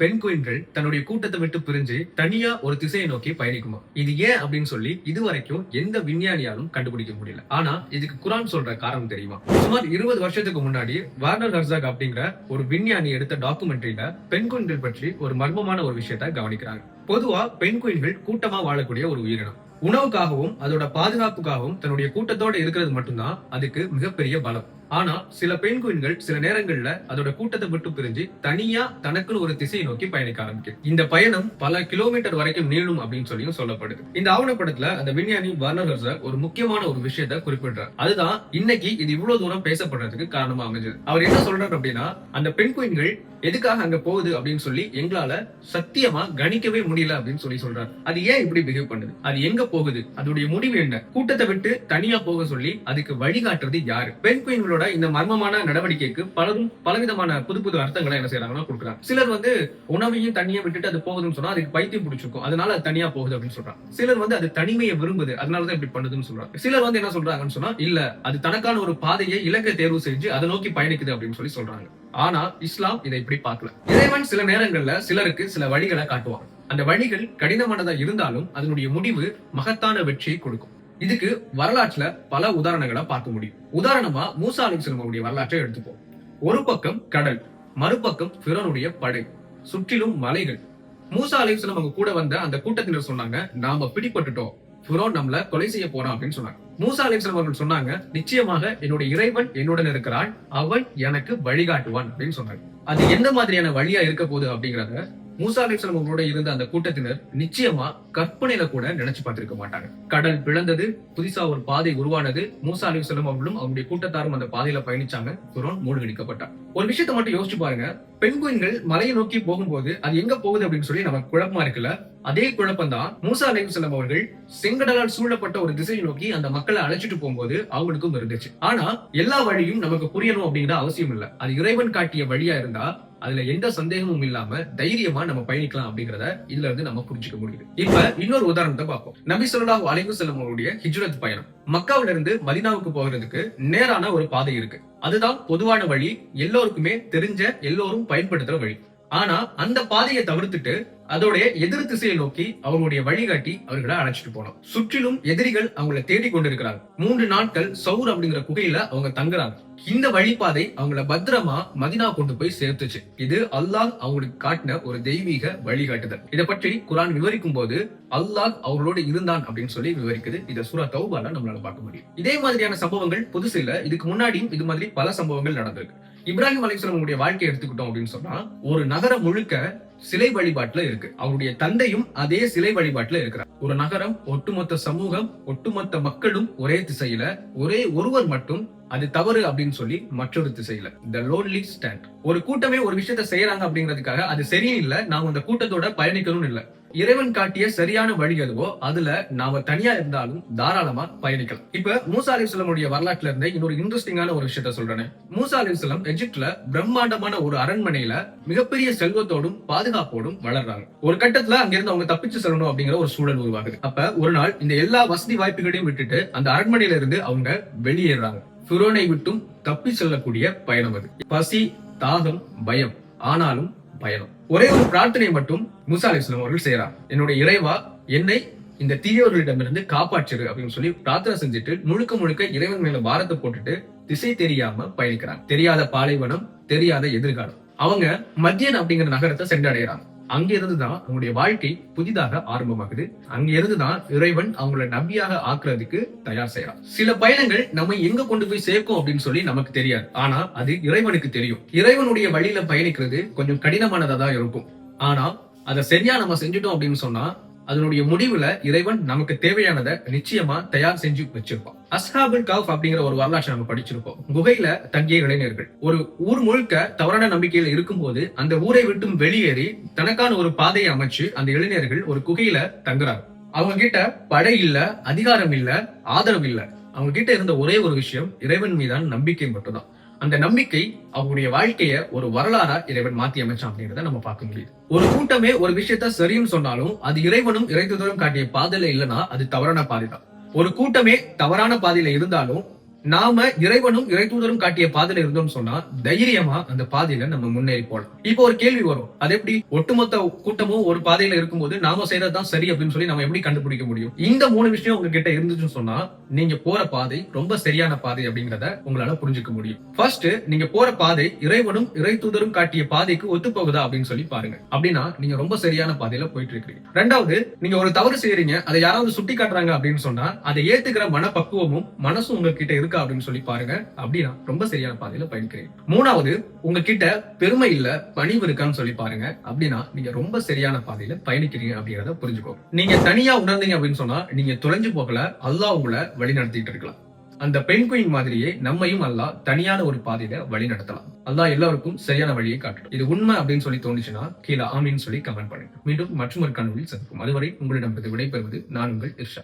பெண் குயின்கள் தன்னுடைய கூட்டத்தை விட்டு பிரிஞ்சு தனியா ஒரு திசையை நோக்கி பயணிக்குமா? இது ஏன் அப்படின்னு சொல்லி இதுவரைக்கும் எந்த விஞ்ஞானியாலும் கண்டுபிடிக்க முடியல. ஆனா இதுக்கு குரான் சொல்ற காரணம் தெரியுமா? சுமார் இருபது வருஷத்துக்கு முன்னாடி வார்னர் ஹர்சாக் அப்படிங்கிற ஒரு விஞ்ஞானி எடுத்த டாக்குமெண்ட்ரியில பெண் குயின்கள் பற்றி ஒரு மர்மமான ஒரு விஷயத்த கவனிக்கிறாங்க பொதுவா பெண் குயின்கள் கூட்டமா வாழக்கூடிய ஒரு உயிரினம். உணவுக்காகவும் அதோட பாதுகாப்புக்காகவும் தன்னுடைய கூட்டத்தோட இருக்கிறது மட்டும்தான் அதுக்கு மிகப்பெரிய பலம். ஆனா சில பெண் குயின்கள் சில நேரங்கள்ல அதோட கூட்டத்தை விட்டு பிரிஞ்சு தனியா தனக்குன்னு ஒரு திசையை நோக்கி பயணிக்க ஆரம்பிக்கும் இந்த பயணம் பல கிலோமீட்டர் வரைக்கும் நீளும் அப்படின்னு சொல்லியும் சொல்லப்படுது. இந்த ஆவணப்படத்துல அந்த விஞ்ஞானி வர்னர் ஒரு முக்கியமான ஒரு விஷயத்த குறிப்பிடுறார். அதுதான் இன்னைக்கு இது இவ்வளவு தூரம் பேசப்படுறதுக்கு காரணமா அமைஞ்சது. அவர் என்ன சொல்றாரு அப்படின்னா அந்த பெண் குயின்கள் எதுக்காக அங்க போகுது அப்படின்னு சொல்லி எங்களால சத்தியமா கணிக்கவே முடியல அப்படின்னு சொல்லி சொல்றாரு. அது ஏன் இப்படி பிஹேவ் பண்ணுது? அது எங்க போகுது? அதோடைய முடிவு என்ன? கூட்டத்தை விட்டு தனியா போக சொல்லி அதுக்கு வழிகாட்டுறது யாரு? பெண் குயின்களோட இந்த மர்மமான நடவடிக்கைக்கு பலரும் பலவிதமான புது புது அர்த்தங்களை என்ன செய்யறாங்கன்னா கொடுக்குறாங்க. சிலர் வந்து உணவையும் தனியா விட்டுட்டு அது போகுதுன்னு சொன்னா அதுக்கு பைத்தியம் பிடிச்சிருக்கும். அதனால அது தனியா போகுது அப்படின்னு சொல்றாங்க. சிலர் வந்து அது தனிமையை விரும்புது. அதனாலதான் இப்படி பண்ணுதுன்னு சொல்றாங்க. சிலர் வந்து என்ன சொல்றாங்கன்னு சொன்னா இல்ல அது தனக்கான ஒரு பாதையை இலக்கை தேர்வு செஞ்சு அதை நோக்கி பயணிக்குது அப்படின்னு சொல்லி சொல்றாங்க. ஆனா இஸ்லாம் இதை இப்படி பார்க்கல. இறைவன் சில நேரங்கள்ல சிலருக்கு சில வழிகளை காட்டுவான். அந்த வழிகள் கடினமானதா இருந்தாலும் அதனுடைய முடிவு மகத்தான வெற்றியை கொடுக்கும். இதுக்கு வரலாற்றுல பல உதாரணங்களை பார்க்க முடியும். உதாரணமா மூசா அலிஸ்லமுடைய வரலாற்றை எடுத்துப்போம். ஒரு பக்கம் கடல் மறுபக்கம் பிறனுடைய படை சுற்றிலும் மலைகள். மூசா அலிஸ்லம் அவங்க கூட வந்த அந்த கூட்டத்தினர் சொன்னாங்க நாம பிடிபட்டுட்டோம். ஃபிரோன் நம்மள கொலை செய்ய போறான் அப்படின்னு சொன்னாங்க. மூசா அலிஸ்லாம் அவர்கள் சொன்னாங்க நிச்சயமாக என்னுடைய இறைவன் என்னுடன் இருக்கிறான் அவன் எனக்கு வழிகாட்டுவான் அப்படின்னு சொன்னாங்க. அது எந்த மாதிரியான வழியா இருக்க போகுது அப்படிங்கறத மூசா அலிஸ்லாம் அவங்களோட இருந்த அந்த கூட்டத்தினர் நிச்சயமா கற்பனையில கூட நினைச்சு பார்த்திருக்க மாட்டாங்க. கடல் பிளந்தது புதுசா ஒரு பாதை உருவானது. மூசா அலிஸ்லாம் அவர்களும் அவங்களுடைய கூட்டத்தாரும் அந்த பாதையில பயணிச்சாங்க. துரோன் மூழ்கடிக்கப்பட்டான். ஒரு விஷயத்த மட்டும் யோசிச்சு பாருங்க. பெண்குயின்கள் மலையை நோக்கி போகும்போது அது எங்க போகுது அப்படின்னு சொல்லி நமக்கு குழப்பமா இருக்குல்ல? அதே குழப்பம் தான் மூசா அலைஹிஸ்ஸலாம் அவர்கள் செங்கடலால் சூழப்பட்ட ஒரு திசையை நோக்கி அந்த மக்களை அழைச்சிட்டு போகும்போது அவங்களுக்கும் இருந்துச்சு. ஆனா எல்லா வழியும் நமக்கு புரியணும் அப்படிங்கிற அவசியம் இல்ல. அது இறைவன் காட்டிய வழியா இருந்தா அதுல எந்த சந்தேகமும் இல்லாம தைரியமா நம்ம பயணிக்கலாம் அப்படிங்கறத இதுல இருந்து நம்ம புரிஞ்சுக்க முடியுது. இப்ப இன்னொரு உதாரணத்தை பார்ப்போம். நபி ஸல்லல்லாஹு அலைவு வஸல்லம் அவருடைய ஹிஜ்ரத் பயணம். மக்காவில இருந்து மதினாவுக்கு போகிறதுக்கு நேரான ஒரு பாதை இருக்கு. அதுதான் பொதுவான வழி. எல்லோருக்குமே தெரிஞ்ச எல்லோரும் பயன்படுத்துற வழி. ஆனா அந்த பாதையை தவிர்த்துட்டு அதோடைய எதிர் திசையை நோக்கி அவங்களுடைய வழிகாட்டி அவர்களை அழைச்சிட்டு போனோம். சுற்றிலும் எதிரிகள் அவங்கள தேடி கொண்டிருக்கிறாங்க. மூன்று நாட்கள் சவுர் அப்படிங்கிற குகையில அவங்க தங்குறாங்க. இந்த வழிபாதை அவங்கள பத்திரமா மதினா கொண்டு போய் சேர்த்துச்சு. இது அல்லாஹ் அவங்களுக்கு காட்டின ஒரு தெய்வீக வழிகாட்டுதல். இதை பற்றி குரான் விவரிக்கும் போது அல்லாஹ் அவர்களோடு இருந்தான் அப்படின்னு சொல்லி விவரிக்குது. இதை சூரா தௌபால நம்மளால பார்க்க முடியும். இதே மாதிரியான சம்பவங்கள் புதுசு இல்ல இதுக்கு முன்னாடியும் இது மாதிரி பல சம்பவங்கள் நடந்திருக்கு. இப்ராஹிம் அலிஸ்லாமுடைய வாழ்க்கையை எடுத்துக்கிட்டோம் அப்படின்னு சொன்னா ஒரு நகரம் முழுக்க சிலை வழிபாட்டுல இருக்கு. அவருடைய தந்தையும் அதே சிலை வழிபாட்டுல இருக்கிறார். ஒரு நகரம் ஒட்டுமொத்த சமூகம் ஒட்டுமொத்த மக்களும் ஒரே திசையில ஒரே ஒருவர் மட்டும் அது தவறு அப்படின்னு சொல்லி மற்றொரு திசையில த லோன்லி ஸ்டாண்ட் ஒரு கூட்டமே ஒரு விஷயத்த செய்யறாங்க அப்படிங்கிறதுக்காக அது சரியும் இல்ல. நாம அந்த கூட்டத்தோட பயணிக்கணும்னு இல்ல. இறைவன் காட்டிய சரியான வழி எதுவோ அதுல நாம தனியா இருந்தாலும் தாராளமா பயணிக்கலாம். இப்ப மூசா அலிஸ்லமுடைய வரலாற்றுல இருந்து இன்னொரு இன்ட்ரெஸ்டிங்கான ஒரு விஷயத்த சொல்றேன். மூசா அலிஸ்லம் எஜிப்ட்ல பிரம்மாண்டமான ஒரு அரண்மனையில மிகப்பெரிய செல்வத்தோடும் பாதுகாப்போடும் வளர்றாங்க. ஒரு கட்டத்துல அங்கிருந்து அவங்க தப்பிச்சு செல்லணும் அப்படிங்கிற ஒரு சூழல் உருவாகுது. அப்ப ஒரு நாள் இந்த எல்லா வசதி வாய்ப்புகளையும் விட்டுட்டு அந்த அரண்மனையில இருந்து அவங்க வெளியேறாங்க. ஃபிரோனை விட்டும் தப்பி செல்லக்கூடிய பயணம் அது. பசி தாகம் பயம். ஆனாலும் பயணம். ஒரே ஒரு பிரார்த்தனை மட்டும் முசா அலிஸ்லாம் அவர்கள் செய்யறார் என்னுடைய இறைவா என்னை இந்த தீயவர்களிடமிருந்து காப்பாற்றிரு அப்படின்னு சொல்லி பிரார்த்தனை செஞ்சுட்டு முழுக்க முழுக்க இறைவன் மேல பாரத்தை போட்டுட்டு திசை தெரியாம பயணிக்கிறாங்க. தெரியாத பாலைவனம் தெரியாத எதிர்காலம். அவங்க மத்தியன் அப்படிங்கிற நகரத்தை சென்றடைகிறாங்க. அங்க இருந்துதான் அவங்களுடைய வாழ்க்கை புதிதாக ஆரம்பமாகுது. அங்க இருந்துதான் இறைவன் அவங்கள நம்பியாக ஆக்குறதுக்கு தயார் செய்யறான் சில பயணங்கள் நம்ம எங்க கொண்டு போய் சேர்க்கும் அப்படின்னு சொல்லி நமக்கு தெரியாது. ஆனா அது இறைவனுக்கு தெரியும். இறைவனுடைய வழியில பயணிக்கிறது கொஞ்சம் கடினமானதா தான் இருக்கும். ஆனா அதை சரியா நம்ம செஞ்சுட்டோம் அப்படின்னு சொன்னா அதனுடைய முடிவுல இறைவன் நமக்கு தேவையானதை நிச்சயமா தயார் செஞ்சு வச்சிருப்பான். அஸ்ஹாபுல் கவுஃப் அப்படிங்கிற ஒரு வரலாற்றை நம்ம படிச்சிருப்போம். குகையில தங்கிய இளைஞர்கள். ஒரு ஊர் முழுக்க தவறான நம்பிக்கையில இருக்கும்போது அந்த ஊரை விட்டும் வெளியேறி தனக்கான ஒரு பாதையை அமைச்சு அந்த இளைஞர்கள் ஒரு குகையில தங்குறாங்க. அவங்க கிட்ட படை இல்ல அதிகாரம் இல்ல ஆதரவு இல்ல. அவங்க கிட்ட இருந்த ஒரே ஒரு விஷயம் இறைவன் மீதான நம்பிக்கை மட்டும்தான். அந்த நம்பிக்கை அவங்களுடைய வாழ்க்கைய ஒரு வரலாறா இறைவன் மாத்தி அமைச்சான் அப்படின்றத நம்ம பார்க்க முடியுது. ஒரு கூட்டமே ஒரு விஷயத்த சரின்னு சொன்னாலும் அது இறைவனும் இறைத்துதலும் காட்டிய பாதையில இல்லைன்னா அது தவறான பாதை தான் ஒரு கூட்டமே தவறான பாதையில இருந்தாலும் நாம இறைவனும் இறைத்தூதரும் காட்டிய பாதையில இருந்தோம்னு சொன்னா தைரியமா அந்த பாதையில நம்ம முன்னேறி போலாம் இப்போ ஒரு கேள்வி வரும். அது எப்படி? ஒட்டுமொத்த கூட்டமும் ஒரு பாதையில இருக்கும்போது நாம செய்யறதுதான் சரி அப்படின்னு சொல்லி நம்ம எப்படி கண்டுபிடிக்க முடியும்? இந்த மூணு விஷயம் உங்ககிட்ட இருந்துச்சுன்னு சொன்னா நீங்க போற பாதை ரொம்ப சரியான பாதை அப்படிங்கறத உங்களால புரிஞ்சுக்க முடியும். ஃபர்ஸ்ட் நீங்க போற பாதை இறைவனும் இறைத்தூதரும் காட்டிய பாதைக்கு ஒத்து போகுதா அப்படின்னு சொல்லி பாருங்க. அப்படின்னா நீங்க ரொம்ப சரியான பாதையில போயிட்டு இருக்கீங்க ரெண்டாவது நீங்க ஒரு தவறு செய்யறீங்க. அதை யாராவது சுட்டி காட்டுறாங்க அப்படின்னு சொன்னா அதை ஏத்துக்கிற மனப்பக்குவமும் மனசும் உங்ககிட்ட இருக்க அப்படின்னு சொல்லி பாருங்க. அப்படின்னா ரொம்ப சரியான பாதையில பயணிக்கிறீங்க மூணாவது உங்ககிட்ட பெருமை இல்ல பணிவு இருக்கான்னு சொல்லி பாருங்க. அப்படின்னா நீங்க ரொம்ப சரியான பாதையில பயணிக்கிறீங்க அப்படிங்கறத புரிஞ்சுக்கோ. நீங்க தனியா உணர்ந்தீங்க அப்படின்னு சொன்னா நீங்க தொலைஞ்சு போகல அல்லாஹ் உங்களை வழி நடத்திட்டு இருக்கலாம். அந்த பெண் குயின் மாதிரியே நம்மையும் அல்லாஹ் தனியான ஒரு பாதையில வழி நடத்தலாம் அல்லா எல்லாருக்கும் சரியான வழியை காட்டணும் இது உண்மை அப்படின்னு சொல்லி தோணுச்சுன்னா கீழே ஆமின்னு சொல்லி கமெண்ட் பண்ணுங்க. மீண்டும் மற்றொரு கனவில் சந்திக்கும் அதுவரை உங்களிடம் விடைபெறுவது நான் உங்கள் இர்ஷா